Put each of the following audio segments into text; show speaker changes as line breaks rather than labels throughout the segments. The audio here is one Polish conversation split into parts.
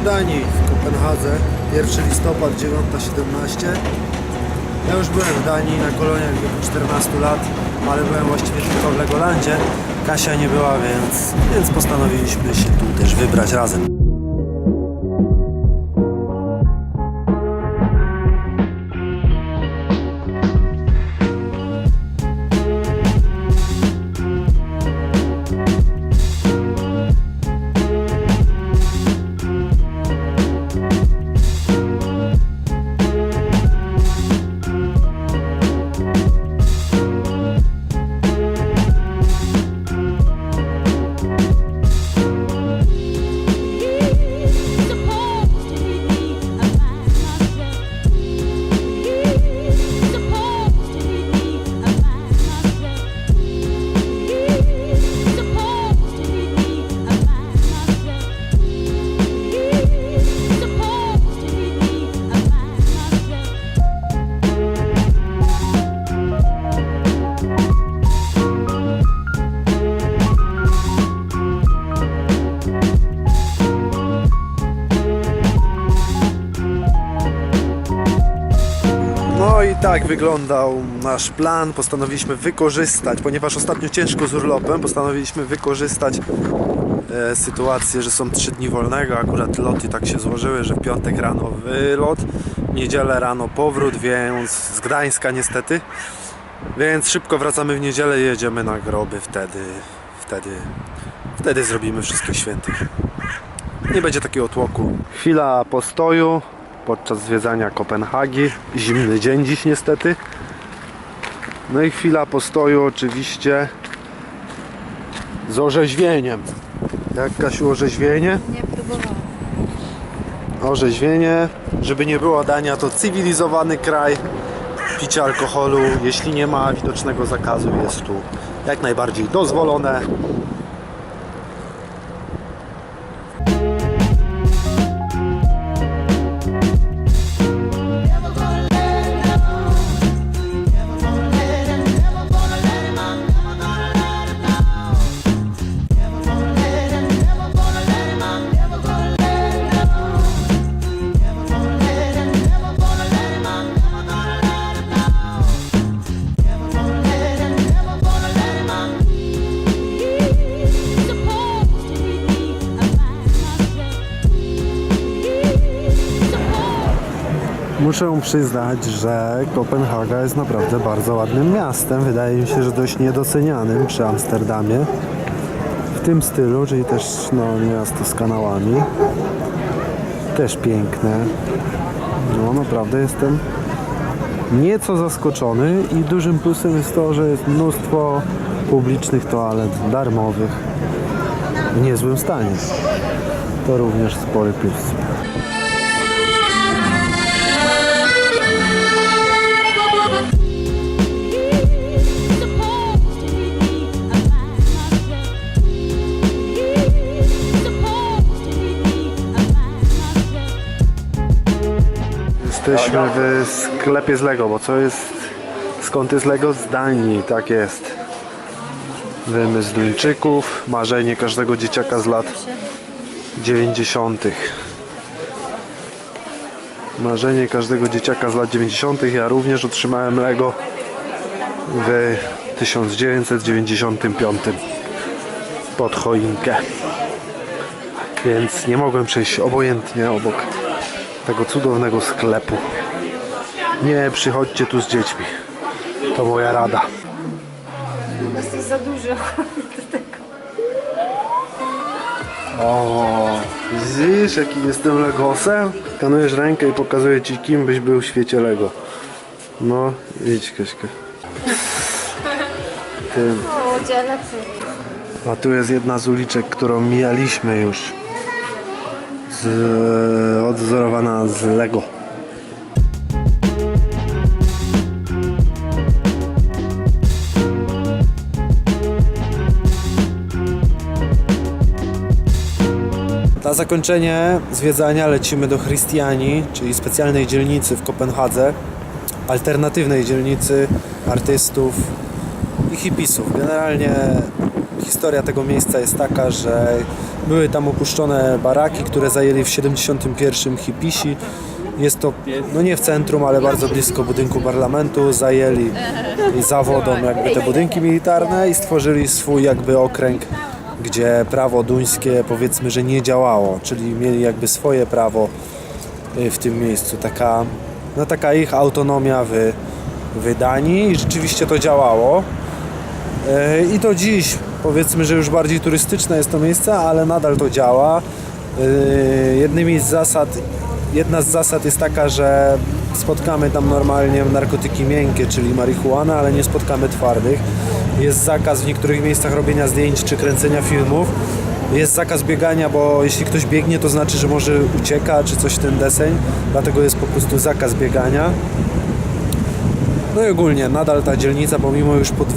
W Danii, w Kopenhadze. 1 listopad, 9.17. Ja już byłem w Danii na koloniach w wieku 14 lat, ale byłem właściwie tylko w Legolandzie. Kasia nie była, więc, więc postanowiliśmy się tu też wybrać razem. Tak wyglądał nasz plan. Postanowiliśmy wykorzystać, ponieważ ostatnio ciężko z urlopem, postanowiliśmy wykorzystać e, sytuację, że są trzy dni wolnego. Akurat loty tak się złożyły, że w piątek rano wylot, w niedzielę rano powrót, więc z Gdańska niestety. Więc szybko wracamy w niedzielę i jedziemy na groby wtedy, wtedy, wtedy zrobimy wszystkich świętych. Nie będzie takiego tłoku. Chwila postoju podczas zwiedzania Kopenhagi. Zimny dzień dziś niestety. No i chwila postoju oczywiście z orzeźwieniem. Jak Kasiu orzeźwienie?
Nie próbowałam.
Orzeźwienie, żeby nie było Dania, to cywilizowany kraj. Picie alkoholu, jeśli nie ma widocznego zakazu, jest tu jak najbardziej dozwolone. Muszę przyznać, że Kopenhaga jest naprawdę bardzo ładnym miastem. Wydaje mi się, że dość niedocenianym przy Amsterdamie. W tym stylu, czyli też no, miasto z kanałami. Też piękne. No naprawdę jestem nieco zaskoczony i dużym plusem jest to, że jest mnóstwo publicznych toalet darmowych w niezłym stanie. To również spory plus. Jesteśmy w sklepie z Lego, bo co jest... Skąd jest Lego? Z Danii, tak jest. Wymysł Duńczyków, marzenie każdego dzieciaka z lat 90. Marzenie każdego dzieciaka z lat 90. Ja również otrzymałem Lego w 1995 pod choinkę. Więc nie mogłem przejść obojętnie obok tego cudownego sklepu. Nie przychodźcie tu z dziećmi. To moja rada.
To jest za dużo.
O, widzisz jaki jestem Legosem? Skanujesz rękę i pokazuję ci kim byś był w świecie Lego. No, idź Kaśka. Tym.
O, dzielę
A tu jest jedna z uliczek, którą mijaliśmy już. Z, odzorowana z Lego. Na zakończenie zwiedzania lecimy do Christiani, czyli specjalnej dzielnicy w Kopenhadze, alternatywnej dzielnicy artystów i hipisów. Generalnie historia tego miejsca jest taka, że były tam opuszczone baraki, które zajęli w 71 hipisi. Jest to, no nie w centrum, ale bardzo blisko budynku parlamentu. Zajęli zawodą jakby te budynki militarne i stworzyli swój jakby okręg, gdzie prawo duńskie powiedzmy, że nie działało, czyli mieli jakby swoje prawo y, w tym miejscu. Taka, no taka ich autonomia w, w Danii i rzeczywiście to działało. E, I to dziś powiedzmy, że już bardziej turystyczne jest to miejsce, ale nadal to działa. E, Jednymi z zasad, jedna z zasad jest taka, że spotkamy tam normalnie narkotyki miękkie, czyli marihuanę, ale nie spotkamy twardych. Jest zakaz w niektórych miejscach robienia zdjęć czy kręcenia filmów. Jest zakaz biegania, bo jeśli ktoś biegnie, to znaczy, że może ucieka czy coś w ten deseń. Dlatego jest po prostu zakaz biegania. No i ogólnie nadal ta dzielnica, pomimo już pod,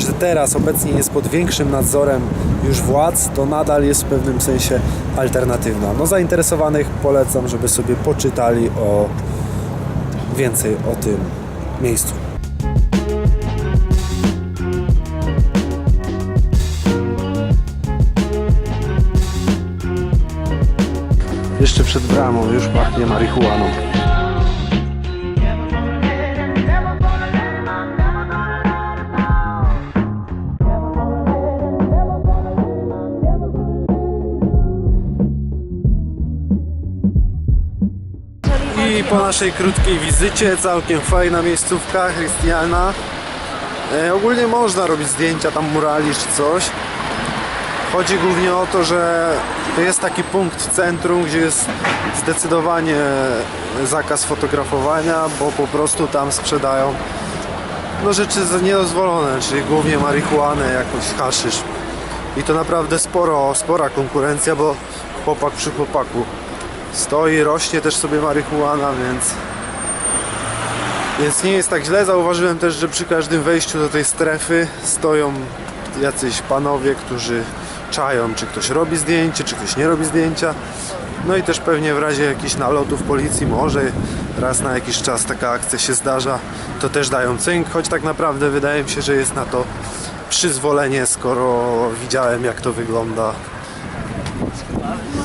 że teraz obecnie jest pod większym nadzorem już władz, to nadal jest w pewnym sensie alternatywna. No zainteresowanych polecam, żeby sobie poczytali o więcej o tym miejscu. Jeszcze przed bramą już pachnie marihuaną. Po naszej krótkiej wizycie, całkiem fajna miejscówka, Chrystiana. E, ogólnie można robić zdjęcia, tam murali czy coś. Chodzi głównie o to, że to jest taki punkt w centrum, gdzie jest zdecydowanie zakaz fotografowania, bo po prostu tam sprzedają no rzeczy niedozwolone, czyli głównie marihuanę, jakoś haszysz. I to naprawdę sporo, spora konkurencja, bo chłopak przy chłopaku stoi, rośnie też sobie marihuana, więc więc nie jest tak źle. Zauważyłem też, że przy każdym wejściu do tej strefy stoją jacyś panowie, którzy czają, czy ktoś robi zdjęcie, czy ktoś nie robi zdjęcia. No i też pewnie w razie jakichś nalotów policji, może raz na jakiś czas taka akcja się zdarza, to też dają cynk, choć tak naprawdę wydaje mi się, że jest na to przyzwolenie, skoro widziałem jak to wygląda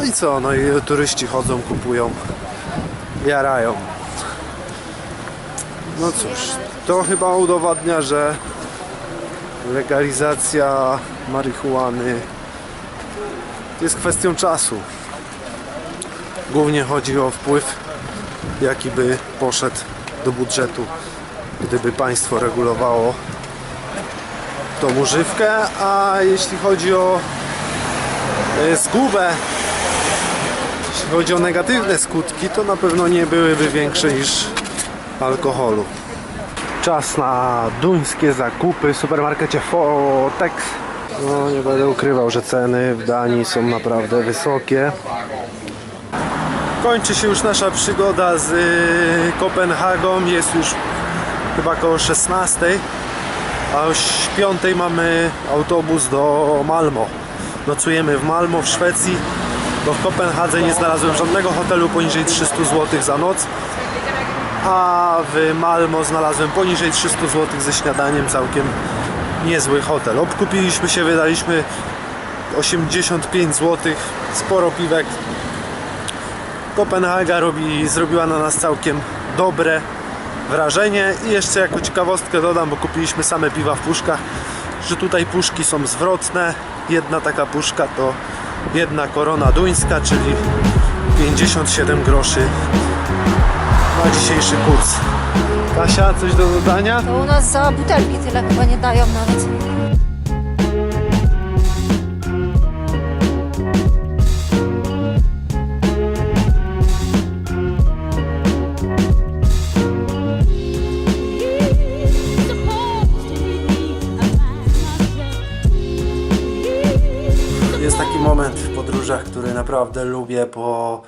i co? No i turyści chodzą, kupują, jarają. No cóż, to chyba udowadnia, że legalizacja marihuany jest kwestią czasu. Głównie chodzi o wpływ, jaki by poszedł do budżetu, gdyby państwo regulowało tą używkę, a jeśli chodzi o e, zgubę jeśli chodzi o negatywne skutki, to na pewno nie byłyby większe niż alkoholu. Czas na duńskie zakupy w supermarkecie Fotex. No nie będę ukrywał, że ceny w Danii są naprawdę wysokie. Kończy się już nasza przygoda z y, Kopenhagą. Jest już chyba koło 16, a o 5 mamy autobus do Malmo. Nocujemy w Malmo w Szwecji bo w Kopenhadze nie znalazłem żadnego hotelu poniżej 300 zł za noc, a w Malmo znalazłem poniżej 300 zł ze śniadaniem całkiem niezły hotel. Obkupiliśmy się, wydaliśmy 85 zł, sporo piwek. Kopenhaga robi, zrobiła na nas całkiem dobre wrażenie i jeszcze jako ciekawostkę dodam, bo kupiliśmy same piwa w puszkach, że tutaj puszki są zwrotne. Jedna taka puszka to jedna korona duńska, czyli 57 groszy na dzisiejszy kurs. Kasia, coś do dodania?
To u nas za butelki tyle chyba nie dają nawet.
Podróżach, który naprawdę lubię po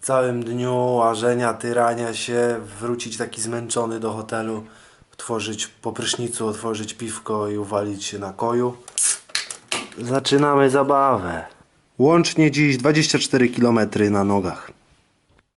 całym dniu łażenia, tyrania się, wrócić taki zmęczony do hotelu, otworzyć po prysznicu, otworzyć piwko i uwalić się na koju. Zaczynamy zabawę. Łącznie dziś 24 km na nogach.